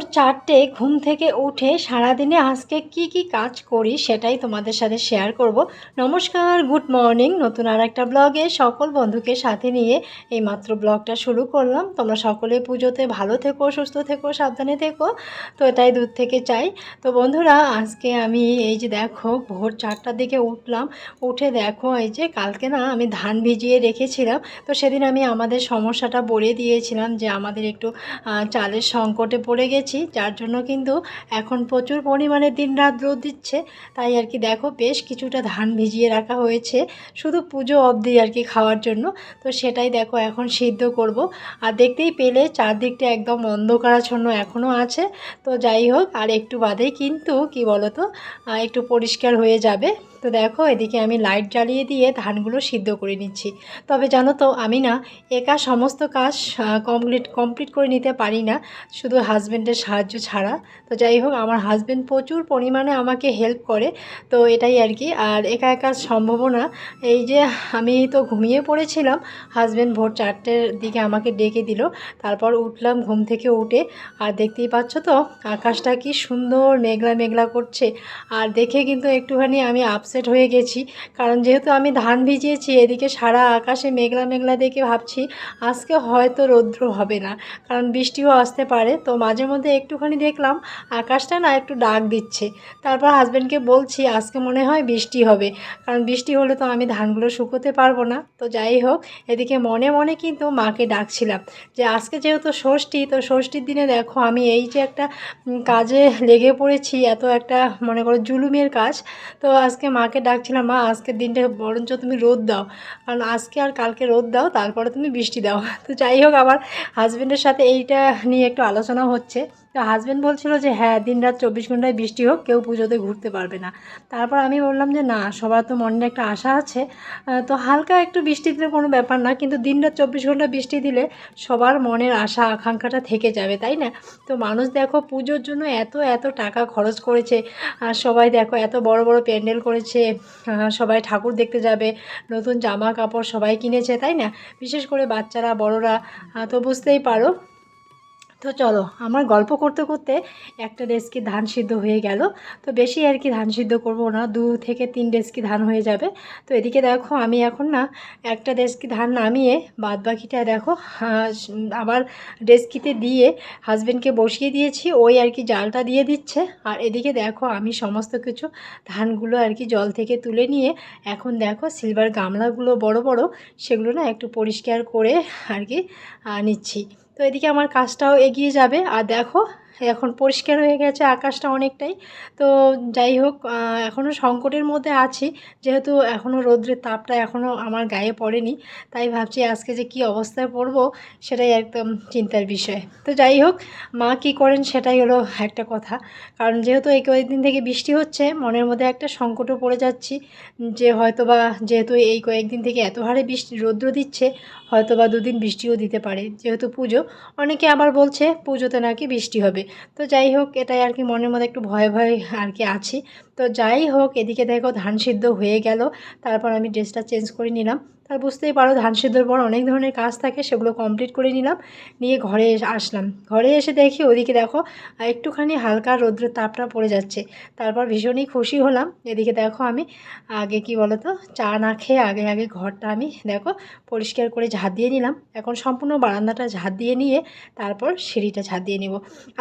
ভোর চারটে ঘুম থেকে উঠে সারাদিনে আজকে কি কি কাজ করি সেটাই তোমাদের সাথে শেয়ার করব। নমস্কার গুড মর্নিং নতুন আর একটা ব্লগে সকল বন্ধুকে সাথে নিয়ে এই মাত্র ব্লগটা শুরু করলাম। তোমরা সকলে পুজোতে ভালো থেকো, সুস্থ থেকো, সাবধানে থেকো। তো এটাই দূর থেকে চাই। তো বন্ধুরা, আজকে আমি এই যে দেখো ভোর চারটার দিকে উঠলাম। উঠে দেখো এই যে কালকে না আমি ধান ভিজিয়ে রেখেছিলাম। তো সেদিন আমি আমাদের সমস্যাটা বলে দিয়েছিলাম যে আমাদের একটু চালের সংকটে পড়ে গেছি। যার জন্য কিন্তু এখন প্রচুর পরিমাণে দিন রাত রোদ দিচ্ছে। তাই আর কি দেখো বেশ কিছুটা ধান ভিজিয়ে রাখা হয়েছে, শুধু পুজো অবধি আর কি খাওয়ার জন্য। তো সেটাই দেখো এখন সিদ্ধ করব। আর দেখতেই পেলে চারদিকটা একদম অন্ধকারাচ্ছন্ন এখনও আছে। তো যাই হোক, আর একটু বাদেই কিন্তু, কি বলো তো একটু পরিষ্কার হয়ে যাবে। তো দেখো, এদিকে আমি লাইট জ্বালিয়ে দিয়ে ধানগুলো সিদ্ধ করে নিচ্ছি। তবে জানো তো, আমি না একা সমস্ত কাজ কমপ্লিট কমপ্লিট করে নিতে পারি না, শুধু হাজব্যান্ডের সাহায্য ছাড়া। তো যাই হোক, আমার হাজব্যান্ড প্রচুর পরিমাণে আমাকে হেল্প করে, তো এটাই আর কি। আর একা একা সম্ভবও না। এই যে আমি তো ঘুমিয়ে পড়েছিলাম হাজব্যান্ড ভোর চারটের দিকে আমাকে ডেকে দিল। তারপর উঠলাম ঘুম থেকে উঠে, আর দেখতেই পাচ্ছ তো, আকাশটা কি সুন্দর মেঘলা মেঘলা করছে। আর দেখে কিন্তু একটুখানি আমি আপসেট হয়ে গেছি। কারণ যেহেতু আমি ধান ভিজিয়েছি, এদিকে সারা আকাশে মেঘলা মেঘলা দেখে ভাবছি, আজকে হয়তো রৌদ্র হবে না। কারণ বৃষ্টিও আসতে পারে। তো মাঝে মধ্যে একটুখানি দেখলাম, আকাশটা না একটু ডাক দিচ্ছে। তারপর হাজব্যান্ডকে বলছি, আজকে মনে হয় বৃষ্টি হবে। কারণ বৃষ্টি হলে তো আমি ধানগুলো শুকোতে পারব না। তো যাই হোক, এদিকে মনে মনে কিন্তু মাকে ডাকছিলাম যে, আজকে যেহেতু ষষ্ঠী, তো ষষ্ঠীর দিনে দেখো আমি এই যে একটা কাজে লেগে পড়েছি, এত একটা মনে করো জুলুমের কাজ। তো আজকে মাকে ডাকছিলাম, মা, আজকের দিনটা বরঞ্চ তুমি রোদ দাও। কারণ আজকে আর কালকে রোদ দাও, তারপরে তুমি বৃষ্টি দাও। তো যাই হোক, আমার হাজব্যান্ডের সাথে এইটা নিয়ে একটু আলোচনা হচ্ছে। তো হাজব্যান্ড বলছিল যে হ্যাঁ দিন রাত চব্বিশ ঘন্টায় বৃষ্টি হোক, কেউ পুজোতে ঘুরতে পারবে না। তারপর আমি বললাম যে, না, সবার তো মনে একটা আশা আছে। তো হালকা একটু বৃষ্টি দিলে কোনো ব্যাপার না, কিন্তু দিন রাত চব্বিশ ঘণ্টা বৃষ্টি দিলে সবার মনের আশা, আকাঙ্ক্ষাটা থেকে যাবে, তাই না? তো মানুষ দেখো, পুজোর জন্য এত এত টাকা খরচ করেছে। আর সবাই দেখো, এত বড় বড় প্যান্ডেল করেছে। সবাই ঠাকুর দেখতে যাবে, নতুন জামা কাপড় সবাই কিনেছে, তাই না? বিশেষ করে বাচ্চারা, বড়রা তো বুঝতেই পারো। তো চলো, আমার গল্প করতে করতে একটা ডেস্কি ধান সিদ্ধ হয়ে গেল। তো বেশি আর কি ধান সিদ্ধ করব না, দু থেকে তিন ডেস্কি ধান হয়ে যাবে। তো এদিকে দেখো, আমি এখন না একটা ডেস্কি ধান নামিয়ে বাদ বাকিটা দেখো আবার ডেস্কিতে দিয়ে হাজব্যান্ডকে বসিয়ে দিয়েছি, ওই আর কি জালটা দিয়ে দিচ্ছে। আর এদিকে দেখো, আমি সমস্ত কিছু ধানগুলো আর কি জল থেকে তুলে নিয়ে, এখন দেখো সিলভার গামলাগুলো বড় বড়, সেগুলো না একটু পরিষ্কার করে আর কি নিচ্ছি। তো এদিকে আমার কাজটাও এগিয়ে যাবে। আর দেখো এখন পরিষ্কার হয়ে গেছে আকাশটা অনেকটাই। তো যাই হোক এখনও সংকটের মধ্যে আছি। যেহেতু এখনও রৌদ্রের তাপটা এখনও আমার গায়ে পড়েনি, তাই ভাবছি আজকে যে কি অবস্থায় পড়ব সেটাই একদম চিন্তার বিষয়। তো যাই হোক, মা কি করেন সেটাই হলো একটা কথা। কারণ যেহেতু এই কয়েকদিন থেকে বৃষ্টি হচ্ছে, মনের মধ্যে একটা সংকটও পড়ে যাচ্ছি যে হয়তো বা যেহেতু এই কয়েকদিন থেকে এত হারে বৃষ্টি, রৌদ্র দিচ্ছে হয়তো বা দুদিন বৃষ্টিও দিতে পারে। যেহেতু পুজো, অনেকে আবার বলছে পুজোতে নাকি বৃষ্টি হবে। তো যাই হোক, এটাই আর কি মনের মধ্যে একটু ভয় ভয় আর কি আছি। তো যাই হোক, এদিকে দেখো ধান সিদ্ধ হয়ে গেল। তারপর আমি ড্রেসটা চেঞ্জ করে নিলাম। তার বুঝতেই পারো, ধান সিদ্ধর পর অনেক ধরনের কাজ থাকে, সেগুলো কমপ্লিট করে নিলাম, নিয়ে ঘরে আসলাম। ঘরে এসে দেখি ওদিকে দেখো একটুখানি হালকা রৌদ্রের তাপটা পড়ে যাচ্ছে। তারপর ভীষণই খুশি হলাম। এদিকে দেখো আমি আগে কি বলো তো চা না খেয়ে আগে আগে ঘরটা আমি দেখো পরিষ্কার করে ঝাঁট দিয়ে নিলাম। এখন সম্পূর্ণ বারান্দাটা ঝাঁট দিয়ে নিয়ে তারপর সিঁড়িটা ঝাঁট দিয়ে নিব।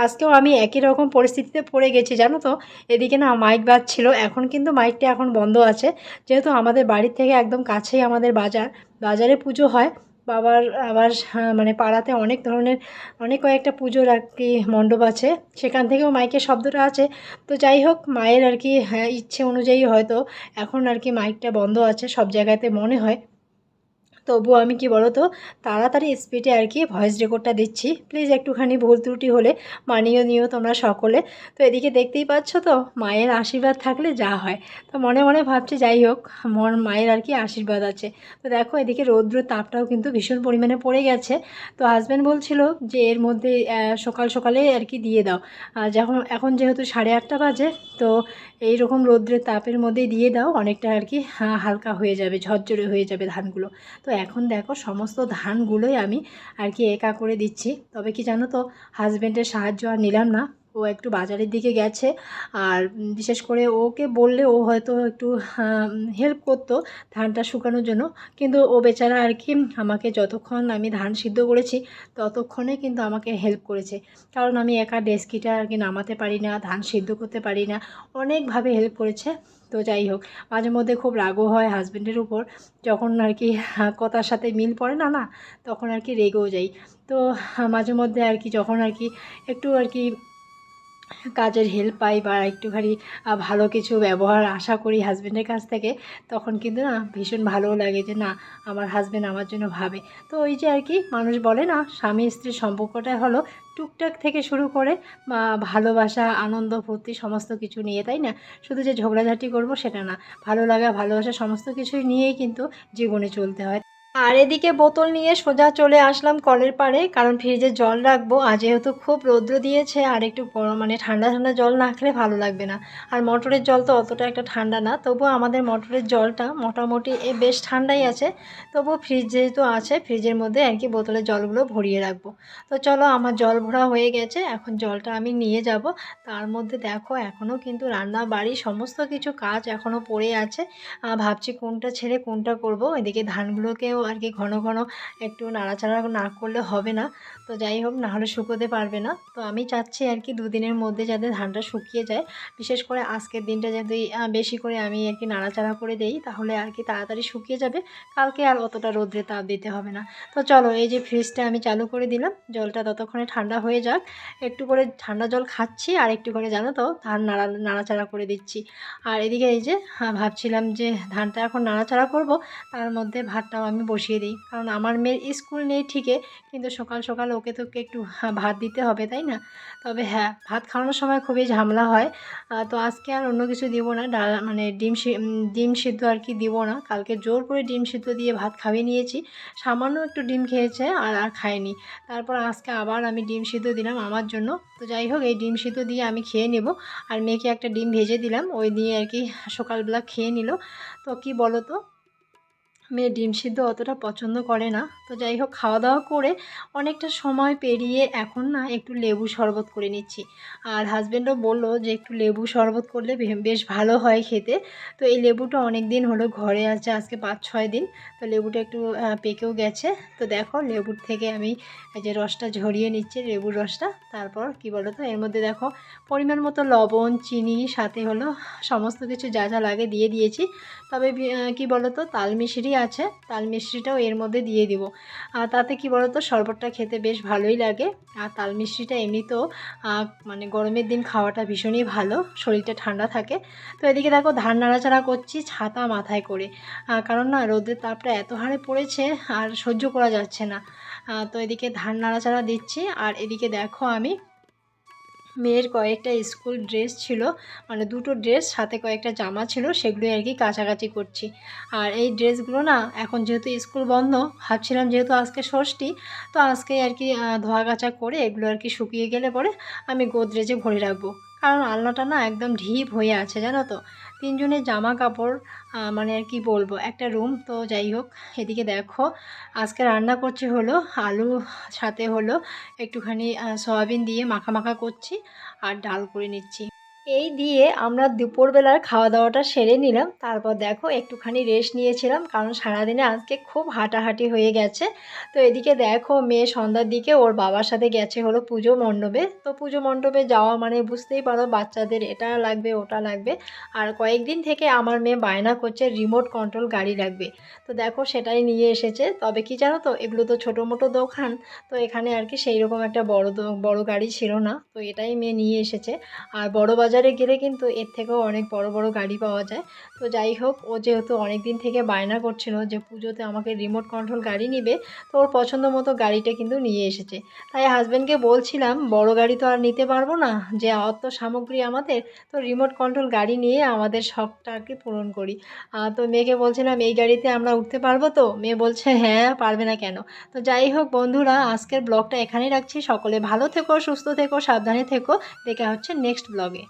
আজকেও আমি একই রকম পরিস্থিতিতে পড়ে গেছি, জানো তো? এদিকে না মাইক বাজছিল, এখন কিন্তু মাইকটা এখন বন্ধ আছে। যেহেতু আমাদের বাড়ির থেকে একদম কাছেই আমাদের বাজার বাজারে। পুজো হয়। বাবার, আবার মানে পাড়াতে অনেক ধরনের, অনেক কয়েকটা পুজোর আর কি মণ্ডপ আছে। সেখান থেকেও মাইকের শব্দটা আছে। তো যাই হোক, মায়ের আর কি হ্যাঁ ইচ্ছে অনুযায়ী হয়তো এখন আর কি মাইকটা বন্ধ আছে। সব জায়গাতে মনে হয়। তবুও আমি কি বলো তো তাড়াতাড়ি স্পিডে আর কি ভয়েস রেকর্ডটা দিচ্ছি। প্লিজ একটুখানি ভুল ত্রুটি হলে মানিয়ে নিও তোমরা সকলে। তো এদিকে দেখতেই পাচ্ছ তো, মায়ের আশীর্বাদ থাকলে যা হয়। তো মনে মনে ভাবছি, যাই হোক, মন মায়ের আর কি আশীর্বাদ আছে। তো দেখো এদিকে রৌদ্র তাপটাও কিন্তু ভীষণ পরিমাণে পড়ে গেছে। তো হাজব্যান্ড বলছিল যে এর মধ্যে সকাল সকালে আর কি দিয়ে দাও। যখন, এখন যেহেতু সাড়ে আটটা বাজে, তো এই রকম রৌদ্রের তাপের মধ্যে দিয়ে দাও, অনেকটা আর কি হালকা হয়ে যাবে, ঝরঝরে হয়ে যাবে ধানগুলো। তো এখন দেখো সমস্ত ধানগুলোই আমি আর কি একা করে দিচ্ছি। তবে কি জানো তো হাজব্যান্ডের সাহায্য আর নিলাম না। ও একটু বাজারের দিকে গেছে আর বিশেষ করে ওকে বললে ও হয়তো একটু হেল্প করতো ধানটা শুকানোর জন্য। কিন্তু ও বেচারা আর কি আমাকে যতক্ষণ আমি ধান সিদ্ধ করেছি ততক্ষণে কিন্তু আমাকে হেল্প করেছে। কারণ আমি একা ডেস্কিটা আর কি নামাতে পারি না, ধান সিদ্ধ করতে পারি না। অনেকভাবে হেল্প করেছে। তো যাই হোক, মাঝে মধ্যে খুব রাগও হয় হাজব্যান্ডের উপর। যখন আর কি কথার সাথে মিল পড়ে না না, তখন আর কি রেগেও যাই। তো মাঝে মধ্যে আর কি, যখন আর কি একটু আর কি কাজের হেল্প পাই বা একটুখানি ভালো কিছু ব্যবহার আশা করি হাজব্যান্ডের কাছ থেকে, তখন কিন্তু না ভীষণ ভালোও লাগে যে না, আমার হাজব্যান্ড আমার জন্য ভাবে। তো ওই যে আর কি, মানুষ বলে না, স্বামী স্ত্রীর সম্পর্কটা হলো টুকটাক থেকে শুরু করে, বা ভালোবাসা, আনন্দ, ফুর্তি সমস্ত কিছু নিয়ে, তাই না? শুধু যে ঝগড়াঝাটি করব সেটা না। ভালো লাগা, ভালোবাসা সমস্ত কিছুই নিয়েই কিন্তু জীবনে চলতে হয়। আর এদিকে বোতল নিয়ে সোজা চলে আসলাম কলের পাড়ে, কারণ ফ্রিজে জল রাখব। আর যেহেতু খুব রৌদ্র দিয়েছে, আর একটু গরম মানে ঠান্ডা ঠান্ডা জল না খেলে ভালো লাগবে না। আর মটরের জল তো অতটা একটা ঠান্ডা না, তবুও আমাদের মটরের জলটা মোটামুটি এ বেশ ঠান্ডাই আছে। তবুও ফ্রিজ যেহেতু আছে, ফ্রিজের মধ্যে আর কি বোতলের জলগুলো ভরিয়ে রাখব। তো চলো, আমার জল ভরা হয়ে গেছে, এখন জলটা আমি নিয়ে যাব। তার মধ্যে দেখো এখনও কিন্তু রান্না বাড়ি সমস্ত কিছু কাজ এখনও পড়ে আছে। ভাবছি কোনটা ছেড়ে কোনটা করব। এদিকে ধানগুলোকেও আর কি ঘন ঘন একটু নাড়াচাড়া না করলে হবে না। তো যাই হোক না হলে শুকোতে পারবে না। তো আমি চাচ্ছি আর কি দুদিনের মধ্যে যাতে ধানটা শুকিয়ে যায়। বিশেষ করে আজকের দিনটা যদি বেশি করে আমি আর কি নাড়াচাড়া করে দেই তাহলে আর কি তাড়াতাড়ি শুকিয়ে যাবে। কালকে আর অতটা রোদ্রে তাপ দিতে হবে না। তো চলো এই যে ফ্রিজটা আমি চালু করে দিলাম। জলটা ততক্ষণে ঠান্ডা হয়ে যাক। একটু করে ঠান্ডা জল খাচ্ছি আর একটু করে জানো তো ধান নাড়া নাড়াচাড়া করে দিচ্ছি। আর এদিকে এই যে হ্যাঁ, ভাবছিলাম যে ধানটা এখন নাড়াচাড়া করব তার মধ্যে ভাতটাও আমি বসিয়ে দিই। কারণ আমার মেয়ের স্কুল নেই ঠিকই কিন্তু সকাল সকাল ওকে তো একটু হ্যাঁ, ভাত দিতে হবে তাই না? তবে হ্যাঁ ভাত খাওয়ানোর সময় খুবই ঝামেলা হয়। তো আজকে আর অন্য কিছু দিব না। ডাল মানে ডিম ডিম সিদ্ধ আর কি দিব না। কালকে জোর করে ডিম সিদ্ধ দিয়ে ভাত খাইয়ে নিয়েছি। সামান্য একটু ডিম খেয়েছে আর আর খায়নি তারপর আজকে আবার আমি ডিম সিদ্ধ দিলাম আমার জন্য। তো যাই হোক এই ডিম সিদ্ধ দিয়ে আমি খেয়ে নেব। আর মেয়েকে একটা ডিম ভেজে দিলাম। ওই দিয়ে আর কি সকালবেলা খেয়ে নিল। তো কি বলো তো মেয়ে ডিম সিদ্ধ অতটা পছন্দ করে না। তো যাই হোক খাওয়া দাওয়া করে অনেকটা সময় পেরিয়ে এখন না একটু লেবু শরবত করে নিচ্ছি। আর হাজব্যান্ডও বলল যে একটু লেবু শরবত করলে বেশ ভালো হয় খেতে। তো এই লেবুটা অনেক দিন হলো ঘরে আছে, আজকে পাঁচ ছয় দিন। তো লেবুটা একটু পেকেও গেছে। তো দেখো লেবুর থেকে আমি যে রসটা ঝরিয়ে নিচ্ছি, লেবুর রসটা। তারপর কি বলো তো এর মধ্যে দেখো পরিমাণ মতো লবণ, চিনি, সাথে হলো সমস্ত কিছু যা যা লাগে দিয়ে দিয়েছি। তবে কি বলো তো তাল মিশ্রি আছে, তাল মিশ্রিটাও এর মধ্যে দিয়ে দিব। আর তাতে কি বলো তো শরবতটা খেতে বেশ ভালোই লাগে। আর তাল মিশ্রিটা এমনিতেও মানে গরমের দিন খাওয়াটা ভীষণই ভালো, শরীরটা ঠান্ডা থাকে। তো এদিকে দেখো, ধান নাড়াচাড়া করছি ছাতা মাথায় করে। কারণ না, রোদের তাপটা এত হারে পড়েছে, আর সহ্য করা যাচ্ছে না। তো এদিকে ধান নাড়াচাড়া দিচ্ছি, আর এদিকে দেখো আমি মেয়ের কয়েকটা স্কুল ড্রেস ছিল মানে দুটো ড্রেস, সাথে কয়েকটা জামা ছিল সেগুলো আর কি কাছাকাছি করছি। আর এই ড্রেসগুলো না, এখন যেহেতু স্কুল বন্ধ, ভাবছিলাম যেহেতু আজকে ষষ্ঠী, তো আজকে আর কি ধোয়া কাচা করে এগুলো আর কি শুকিয়ে গেলে পরে আমি গোদরেজে ভরে রাখব। কারণ আলনাটা না একদম ঢিপ হয়ে আছে, জানো তো? তিনজনের জামা কাপড় মানে আর কি বলব, একটা রুম তো যাই হোক, এদিকে দেখো, আজকে রান্না করছি হলো আলু, সাথে হলো একটুখানি সয়াবিন দিয়ে মাখা মাখা করছি, আর ডাল করে নিচ্ছি। এই দিয়ে আমরা দুপুরবেলার খাওয়া দাওয়াটা সেরে নিলাম। তারপর দেখো একটুখানি রেস্ট নিয়েছিলাম, কারণ সারাদিনে আজকে খুব হাঁটাহাঁটি হয়ে গেছে। তো এদিকে দেখো মেয়ে সন্ধ্যার দিকে ওর বাবার সাথে গেছে হলো পুজো মণ্ডপে। তো পুজো মণ্ডপে যাওয়া মানে বুঝতেই পারো বাচ্চাদের এটা লাগবে, ওটা লাগবে। আর কয়েকদিন থেকে আমার মেয়ে বায়না করছে রিমোট কন্ট্রোল গাড়ি লাগবে। তো দেখো সেটাই নিয়ে এসেছে। তবে কি জানো তো, এগুলো তো ছোটো মোটো দোকান, তো এখানে আর কি সেই রকম একটা বড় বড় গাড়ি ছিল না। তো এটাই মেয়ে নিয়ে এসেছে। আর বড় বাজারে গেলে কিন্তু এর থেকেও অনেক বড় বড় গাড়ি পাওয়া যায়। তো যাই হোক, ও যেহেতু অনেক দিন থেকে বায়না করছিল যে পুজোতে আমাকে রিমোট কন্ট্রোল গাড়ি নিবে, তো ওর পছন্দ মতো গাড়িটা কিন্তু নিয়ে এসেছে। তাই হাজব্যান্ডকে বলছিলাম, বড় গাড়ি তো আর নিতে পারব না, যে অত সামগ্রী আমাদের, তো রিমোট কন্ট্রোল গাড়ি নিয়ে আমাদের শখটা আর কি পূরণ করি। তো মেয়েকে বলছিলাম, এই গাড়িতে আমরা উঠতে পারব তো? মেয়ে বলছে হ্যাঁ পারবে না কেন? তো যাই হোক বন্ধুরা, আজকের ব্লগটা এখানেই রাখছি। সকলে ভালো থেকো, সুস্থ থেকো, সাবধানে থেকো। দেখা হচ্ছে নেক্সট ব্লগে